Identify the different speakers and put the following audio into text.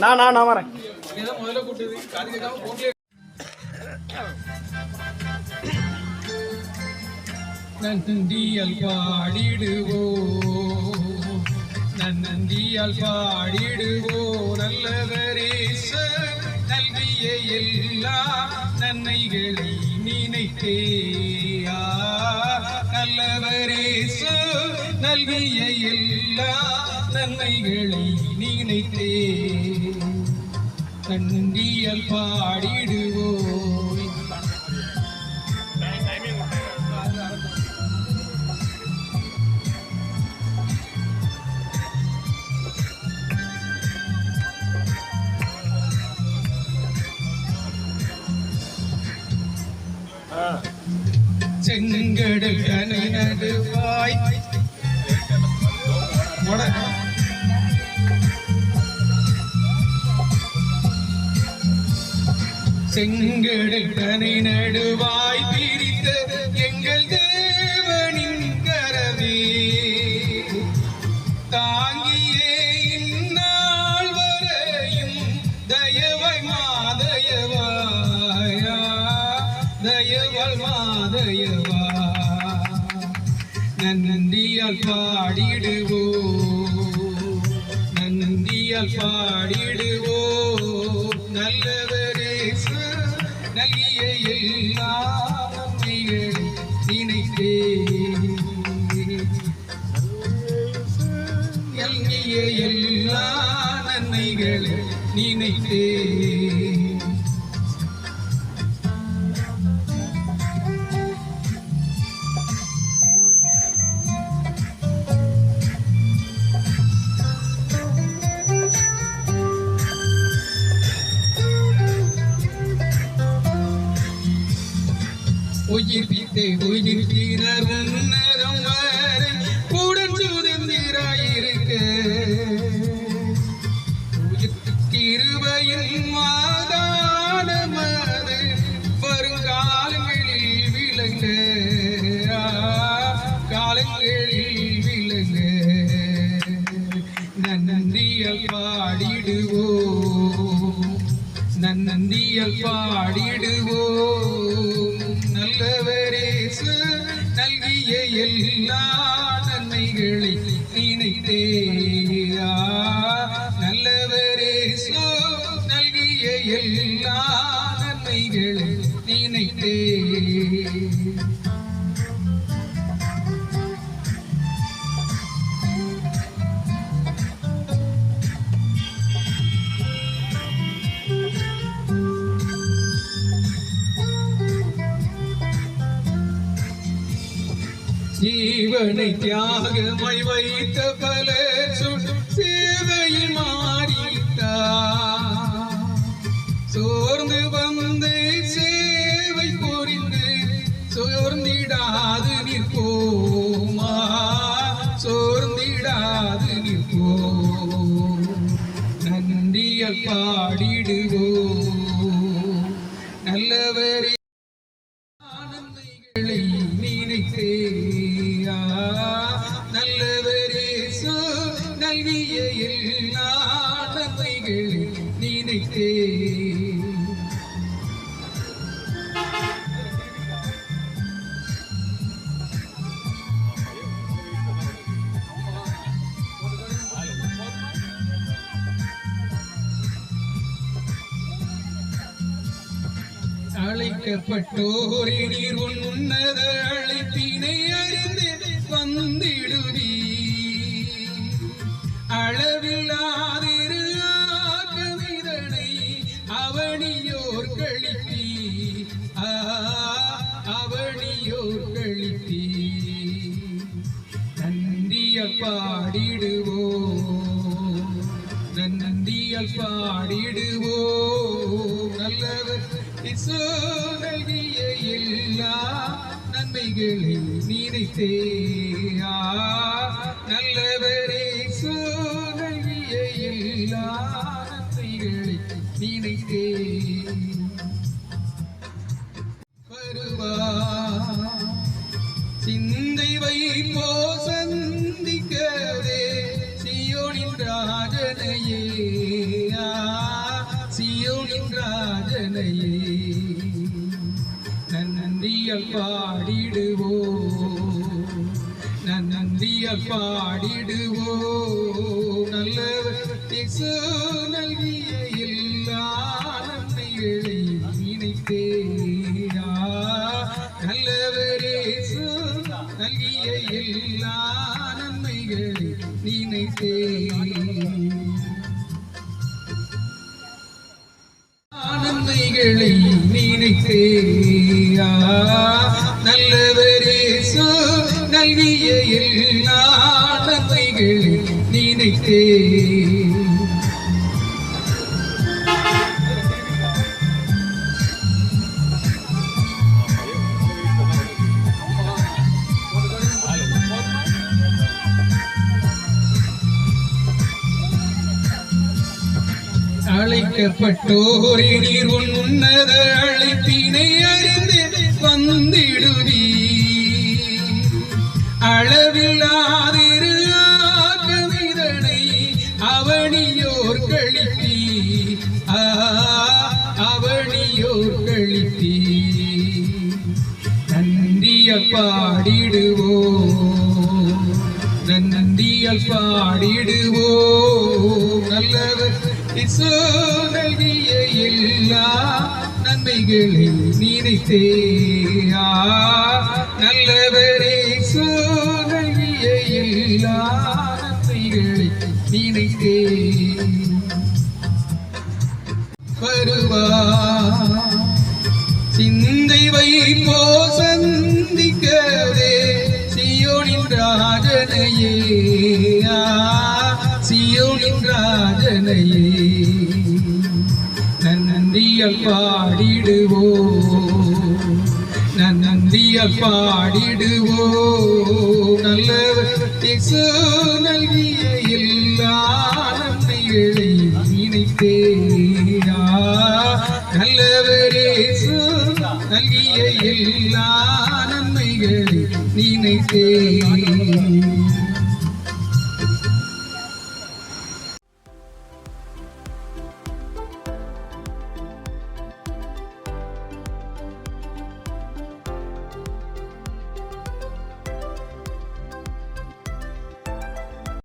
Speaker 1: நான் நான் நான் வரேன்.
Speaker 2: நந்தியல் பாடிடுவோ நந்தியால் பாடிடுவோ நல்லவரேச நல்கிய எல்லா நன்மைகளை நினைத்தேயா நல்லவரேசு நல்கிய எல்லா நன்மைகளை நினைத்தே நந்தியல் பாடிடுவோய். செங்கடல் கனை நடுவாய். முட- செங்கடல் நடுவாய் பிரித்த எங்கள் தேவனின் கரவே தாங்கியே இந்நாள் வரையும் தயவாய் மாதயவாயா. தயவல் மாதயவா. நந்தியால் பாடிடுவோ. நந்தியால் பாடிடுவோ. நல்லவர் நல்கிய எல்லா நினைத்தே. எல்கிய எல்லா நன்மைகளை நினைத்தே. உயிர் பித்தே உயிர் வீரர் உன்னதம் வரை உடன் சுதந்திராயிருக்க உயிர் கிருபையின் மாதானமது வருங்காலங்களில் விளங்க. காலங்களில் விளங்க. நன்றியல் பாடிடுவோ நன்றியல் பாடிடுவோ நல்கிய எல்லா நன்மைகளை நினைத்தே. ஜீவனை தியாகமாய் வைத்த பல சொல் சேவையில் நன்றியல் பாடிடுவோ நல்லவரே ஆனந்தைகளை நினைத்தேயா? நல்லவரே சோ நல்கிய எல்லா நினைத்தே அழைக்கப்பட்டோரே நீர் உன்னத அழைப்பினை அறிந்து வந்திடுவி. அளவில்லாதிரு ஆக்கமிதனை அவனியோர் கழித்தி அவனியோர் கழித்தி நந்திய பாடிடுவோ. நந்தியல் பாடிடுவோ. நல்லவர் இசோ நல்கிய எல்லா நன்மைகளை நினைத்தேயா நல்லவரே சோ நல்கிய எல்லா நன்மைகளை நினைத்தே பாடிடுவோ பாடிடுவோம். நல்லவர் நல்கிய எல்லா நன்மைகளை நினைத்தேயா நல்லவர் நல்கிய எல்லா நன்மைகளை நினைத்தே நன்மைகளை நினைத்தேயா நல்லவரே நல்கிய அழைக்கப்பட்டோரே நீர் உன்னத அழைப்பினை அறிந்து வந்திடுவீ அளவில்லாதிரு பாடிடுவோ பாடிடுவோம். பாடிடுவோ நல்லவர் இசோ நல்கிய எல்லா நன்மைகளை நினைத்தேயா நல்லவரே இசோ நல்கிய எல்லா நன்மைகளை நினைத்தே. சியோனின் ராஜனையே நன்றியால் பாடிடுவோ நன்றியால் பாடிடுவோ. நல்லவர் இசு நல்கிய எல்லா நன்மைகளை நினைத்தேயா நல்லவரே நல்கிய எல்லா நன்மைகளை நினைத்தேன்.